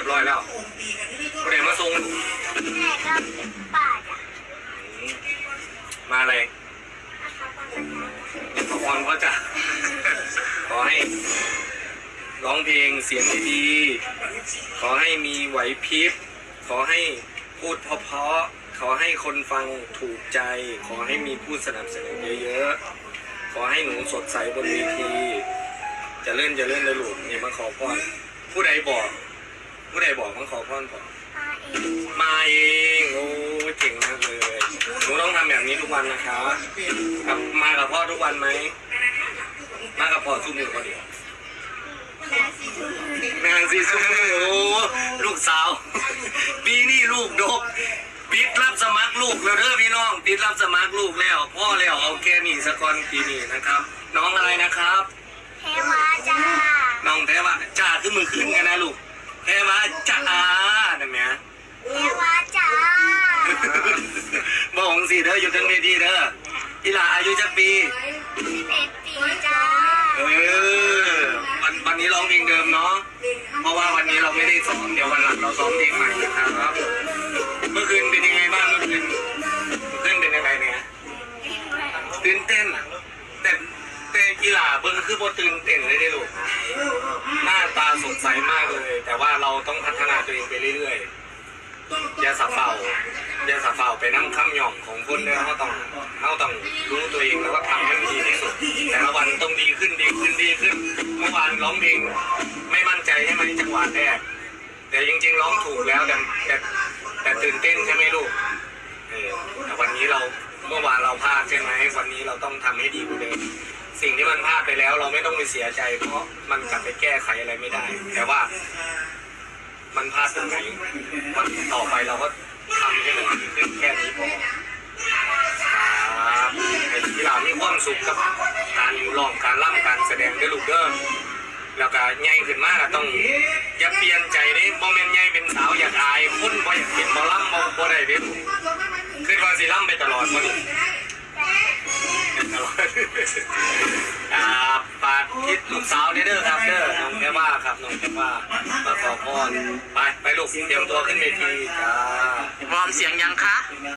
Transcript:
ยบร้อยแล้วเดี๋ยวมาส่งมาอะไรขอพรพ่อจ้ะขอให้ร้องเพลงเสียงดีๆขอให้มีไหวพริบ ขอให้พูดเพราะๆขอให้คนฟังถูกใจ ขอให้มีผู้สนับสนุนเยอะๆ ขอให้หนูสดใสบนเวทีจะเลื่อนจะเลื่อนลยลูกเนี่มาขอพรผู้ใดบอก ผู้ใดบอกมาขอพรก่อนมาเองมาเองโอ้ยเก่งมากเลยหนูต้องทำแบบนี้ทุกวันนะครับครับมากับพ่อทุกวันไหมมากับพ่อทุกมือก็เดียวนาซีทูนางซีซุมือโอ้ลูกสาว ปีนี้ลูกดกปิดรับสมัครลูกแล้วเด้อพี่น้องปิดรับสมัครลูกแล้ว พ่อแล้วเอาแค่นี้สกอนปีนี้นะครับ น้องอะไรนะครับเทวาจ้าน้องแพ้ว่าจ่าขึ้นมือขึ้นกันนะลูก แพ้ว่าจ่านั่นแหละเทวาจ้าบอกของสิเด้ออยู่ทั้งเวทีเด้ออีหลาอายุจักปี สิบเอ็ดปีจ้าเออวันวันนี้ร้องเพลงเดิมเนาะ เพราะว่าวันนี้เราไม่ได้ซ้อม เดี๋ยววันหลังเราซ้อมเพลงใหม่นะครับ เมื่อคืนเป็นยังไงบ้างเมื่อคืนเมื่อคืนเป็นยังไงเนี่ยตื่นเต้น แต่แต่กีฬาเบิ้งคือโบตื่นเต้นเลยได้อลูกหน้าตา สดใสมากเลย แต่ว่าเราต้องพัฒนาตัวเองไปเรื่อยๆอย่าสับเฝ้าอย่าสับเฝ้าไปนั่งข้ามหย่องของคนเด้อเขาต้องเขาต้องรู้ตัวเองแล้วก็ทำให้ดีที่สุดแต่ละวันต้องดีขึ้นดีขึ้นดีขึ้นเมื่อวานร้องเพลงไม่มั่นใจใช่ไหมจังหวะแรกแต่จริงๆร้องถูกแล้วแต่แต่แต่ตื่นเต้นใช่ไหมลูกเออแต่วันนี้เรา เมื่อวานเราพลาดใช่ไหมวันนี้เราต้องทำให้ดีกว่าเดิมสิ่งที่มันพลาดไปแล้ว เราไม่ต้องไปเสียใจ เพราะมันกลับไปแก้ไขอะไรไม่ได้ แต่ว่า มันพลาดตรงไหนวันต่อไปเราก็ทำให้มันดีขึ้นแค่นี้พอครับที่เรามีความสุขกับการร้องการร่ำการแสดงด้วยลูกเด้อแล้วก็ใหญ่ขึ้นมากต้องอย่าเปลี่ยนใจเด้บ่แม่นใหญ่เป็นสาวอยากอายคนบ่อยากเห็นบ่ล่ำบ่บ่ได้เด้ อดบ่นี่เป็นตลอดอ่าฝากคิดลูกสาวเด้อเด้อครับเด้อน้องแค่ว่าครับน้องแค่ว่ามาขอพรไปไปลูกเตรียมตัวขึ้นเวทีจ้าวอร์มเสียงยังคะ